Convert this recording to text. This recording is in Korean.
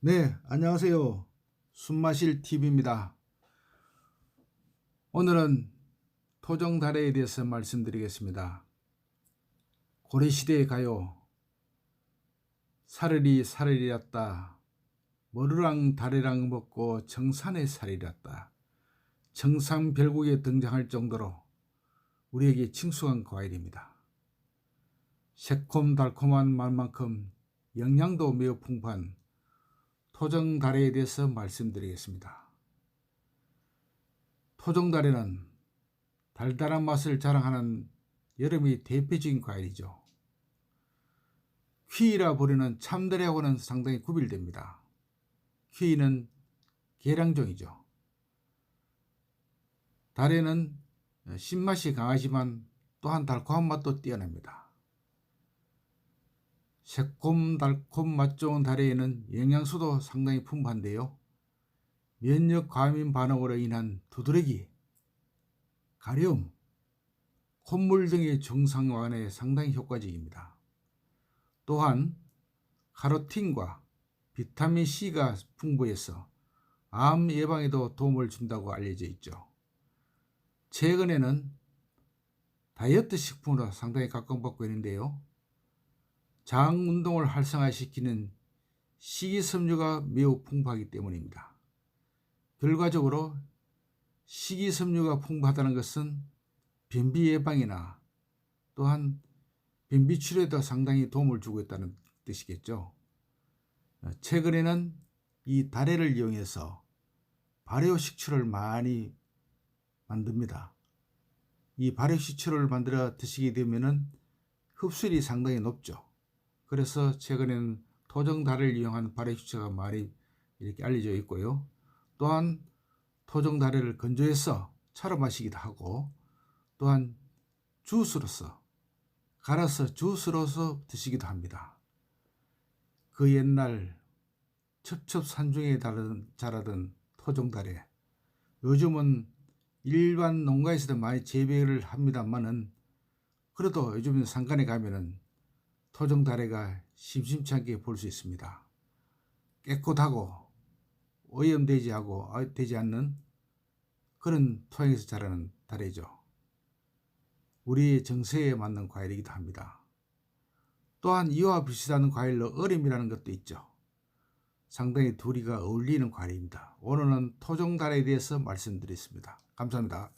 네, 안녕하세요. 숨마실 TV입니다. 오늘은 토종 다래에 대해서 말씀드리겠습니다. 고려시대에 가요. 사르리 사르리였다. 머루랑 다래랑 먹고 정산에 살이렸다. 정상 별국에 등장할 정도로 우리에게 친숙한 과일입니다. 새콤달콤한 맛만큼 영양도 매우 풍부한 토종다래에 대해서 말씀드리겠습니다. 토종다래는 달달한 맛을 자랑하는 여름의 대표적인 과일이죠. 퀴이라 부르는 참다래하고는 상당히 구별됩니다. 퀴이는 계량종이죠. 다래는 신맛이 강하지만 또한 달콤한 맛도 뛰어납니다. 새콤달콤 맛 좋은 다래에는 영양소도 상당히 풍부한데요. 면역 과민 반응으로 인한 두드러기, 가려움, 콧물 등의 증상 완화에 상당히 효과적입니다. 또한 카로틴과 비타민 C가 풍부해서 암 예방에도 도움을 준다고 알려져 있죠. 최근에는 다이어트 식품으로 상당히 각광받고 있는데요. 장 운동을 활성화시키는 식이섬유가 매우 풍부하기 때문입니다. 결과적으로 식이섬유가 풍부하다는 것은 변비 예방이나 또한 변비 치료에도 상당히 도움을 주고 있다는 뜻이겠죠. 최근에는 이 다래를 이용해서 발효 식초를 많이 만듭니다. 이 발효 식초를 만들어 드시게 되면은 흡수율이 상당히 높죠. 그래서 최근에는 토종다래를 이용한 발효식초가 많이 이렇게 알려져 있고요. 또한 토종다래를 건조해서 차로 마시기도 하고 또한 주스로서 갈아서 주스로서 드시기도 합니다. 그 옛날 첩첩산중에 자라던 토종다래 요즘은 일반 농가에서도 많이 재배를 합니다만은 그래도 요즘 상간에 가면은 토종 다래가 심심치 않게 볼 수 있습니다. 깨끗하고 오염되지 하고 되지 않는 그런 토양에서 자라는 다래죠. 우리의 정서에 맞는 과일이기도 합니다. 또한 이와 비슷한 과일로 얼음이라는 것도 있죠. 상당히 둘이가 어울리는 과일입니다. 오늘은 토종 다래에 대해서 말씀드렸습니다. 감사합니다.